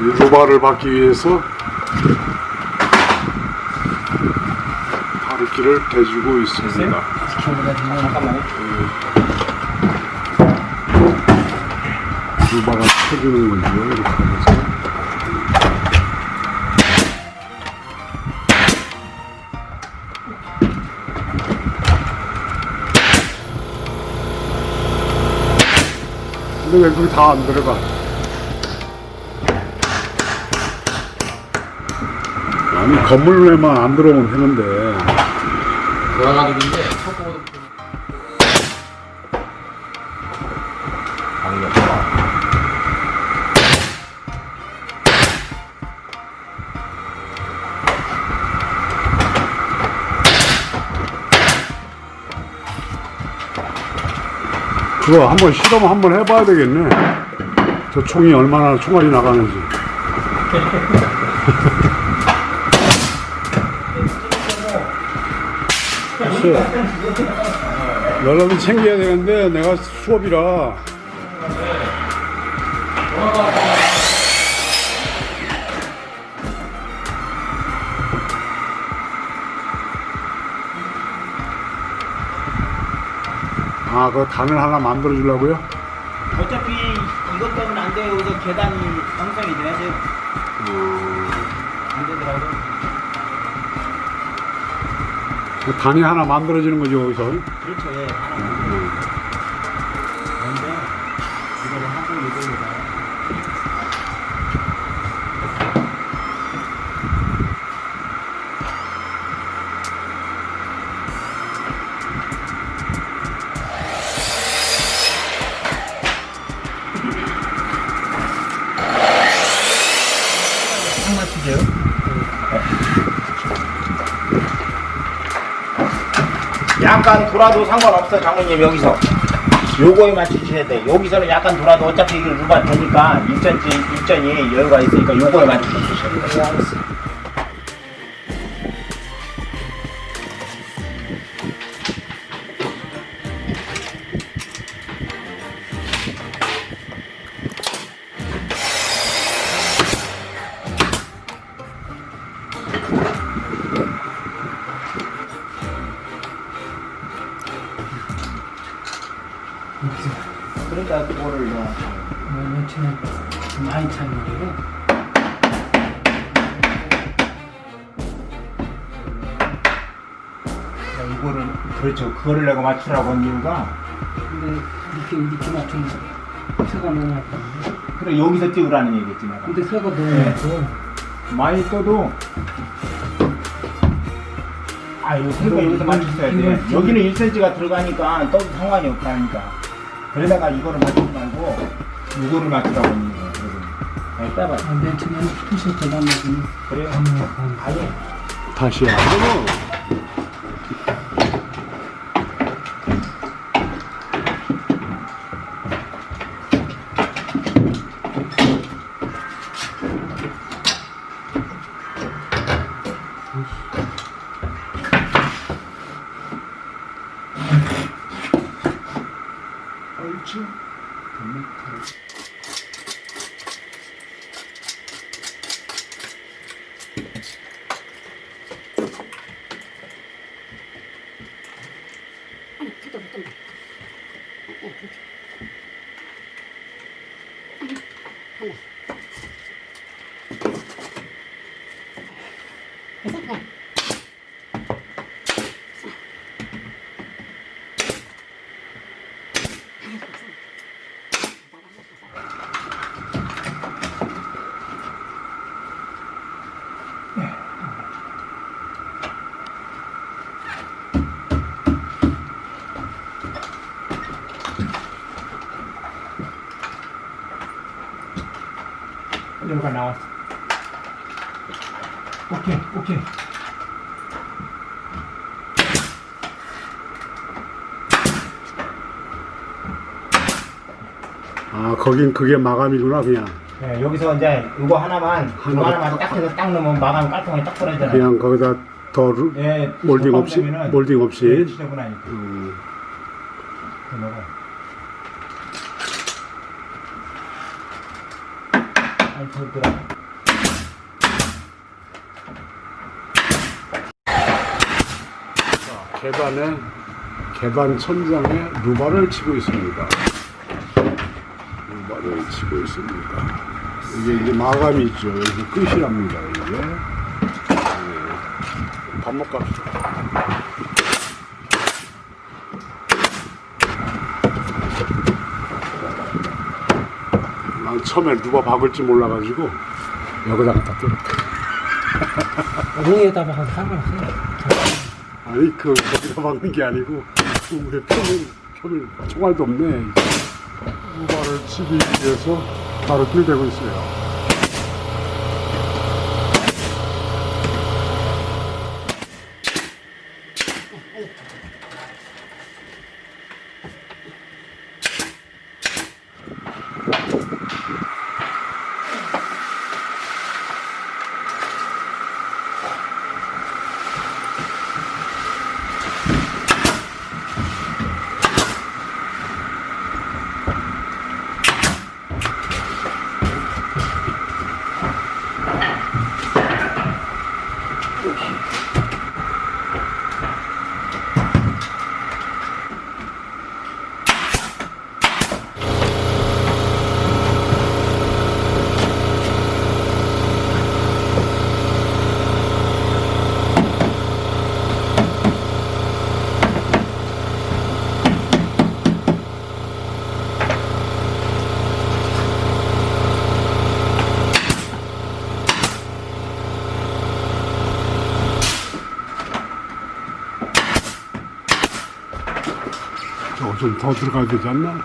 루바를 받기 위해서 바리키를 대주고 있습니다. 루바가 쳐주는 거죠. 이렇게 하면서. 근데 왜 그게 다 안 들어가? 아니 건물에만 안 들어오면 되는데 돌아가기인데. 그거 한번 실험 한번 해봐야 되겠네. 저 총이 얼마나 총알이 나가는지. 연락은 챙겨야 되는데 내가 수업이라 아, 그 단을 하나 만들어 주려고요? 어차피 이것 때문에 안 돼요. 여기서 계단이 형성이 돼야 돼요. 안 되더라고. 그 단이 하나 만들어지는 거죠, 여기서. 그렇죠. 예. 약간 돌아도 상관없어 장모님 여기서. 요거에 맞추셔야 돼. 여기서는 약간 돌아도 어차피 이게 루바 되니까 일전지 일전이 여유가 있으니까 요거에 맞추셔야 돼 그러니까 그거를 뭐 며칠은 많이 차는 거예요. 이거를 그렇죠 그거를 내가 맞추라고 한 이유가 근데 이렇게 이렇게 맞추면 새가 너무 아팠는데. 그래 여기서 띄우라는 얘기겠지 내가 근데 새가 너무 네. 아파. 많이 떠도 아 이거 새거 여기서 맞췄어야 돼 여기는 1cm가 들어가니까 떠도 상관이 없다니까 그러다가 이거를 맞추지 말고 이거를 맞추라고 하는 거야 그래서 빼봐. 아, 며칠은 푸시 대단 먹으니 그래요. 아니 다시 하고. 옳지. 여기가 나왔어 오케이 오케이 아, 거긴 그게 마감이구나, 그냥. 네, 여기서 이제 이거 하나만 이거 하나만 하나만 딱 해서 딱 넣으면 마감 깔끔하게 딱 떨어지잖아요 그냥 거기다 더 루- 예, 몰딩 없이, 몰딩 없이. 예, 지저분하니까 음, 넣어. 돌더라. 자, 계단에 계단 천장에 루바를 치고 있습니다. 루바를 치고 있습니다. 이게 이제 마감이 있죠. 여기 끝이랍니다. 이게 네. 밥 먹고 갑시다. 난 처음에 누가 박을지 몰라가지고 여기다가 다 뚫었다. 롱에다 박아서 상관없어요. 아니 그 거기다 박는 게 아니고 우리 표면 표면 총알도 없네. 우발을 치기 위해서 바로 들대고 있어요. 좀 더 들어가야 되지 않나?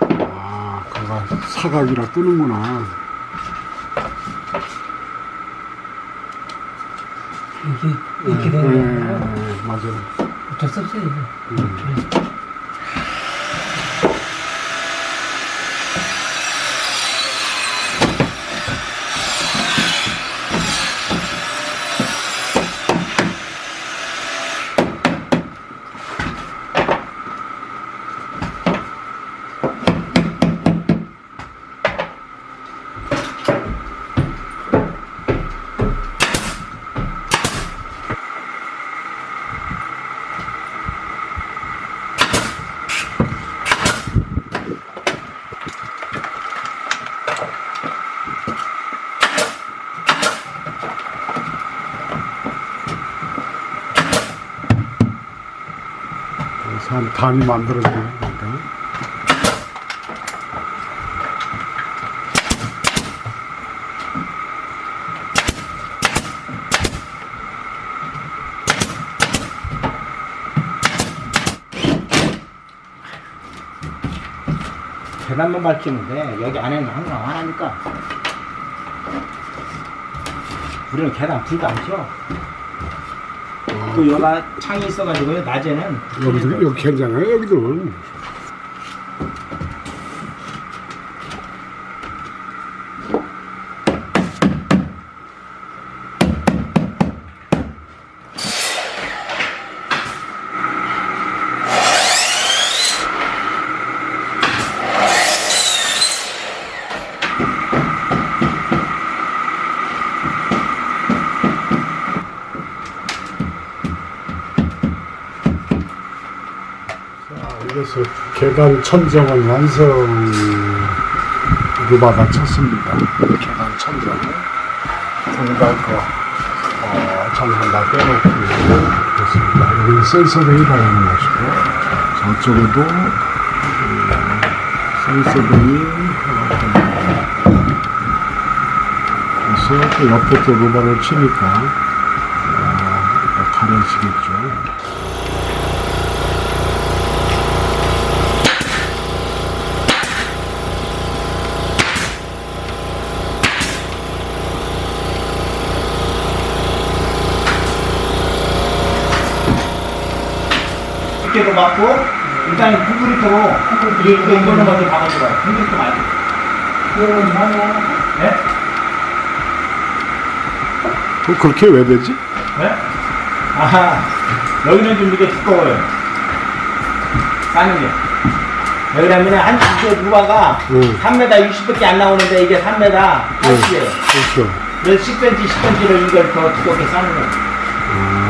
아, 그가 사각이라 뜨는구나. 이게 이렇게 네, 되는 거예요. 네, 맞아요. 어쩔 수 없어요. 이게. 산 단이 만들어져요. 그러니까. 계단만 밝히면 돼. 여기 안에는 항상 화나니까. 우리는 계단 불도 안 켜. 또 여가 창이 있어가지고요. 낮에는 여기도 여기 괜찮아요. 여기도. 이래서 계단 천정을 완성 루바다 쳤습니다. 계단 천정을 그 어, 전선 다 빼놓고 됐습니다. 여기 센서등이 달리는 것이고 저쪽에도 음, 달립니다. 그래서 또 옆에 또 루바를 치니까 어, 가려지겠죠. 두께도 맞고 일단 9브리터로 이거 이거는 먼저 박아줘봐요. 9브리터 말고. 이거는 하나 네? 그 그렇게 왜 되지? 네? 아하 여기는 좀 이게 두꺼워요. 싸는 게. 왜냐면 한 이게 누바가 응. 3m 60밖에 안 나오는데 이게 3m 80이에요. 그렇죠. 그래서 10cm, 10cm를 이걸 더 두껍게 싸는 거예요. 아,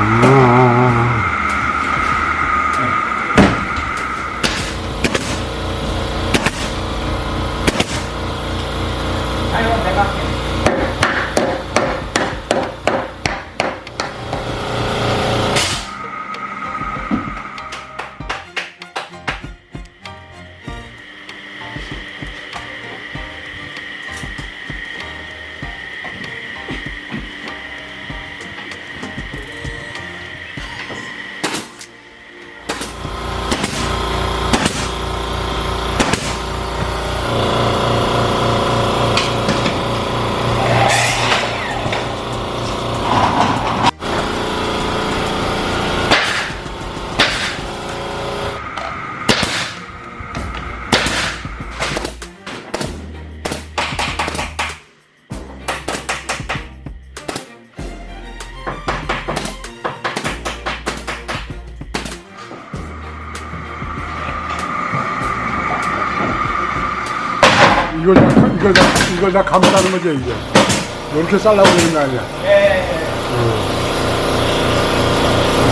이걸 다, 이걸 다, 이걸 다 감싸는 거죠, 이제. 이렇게 쌀라고 되는 거 아니야. 예. 예.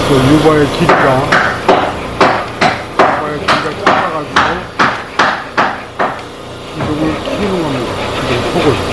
그 유버의 길이가, 유버의 길이가 짧아가지고, 기둥을 키우는 겁니다. 기둥 폭을.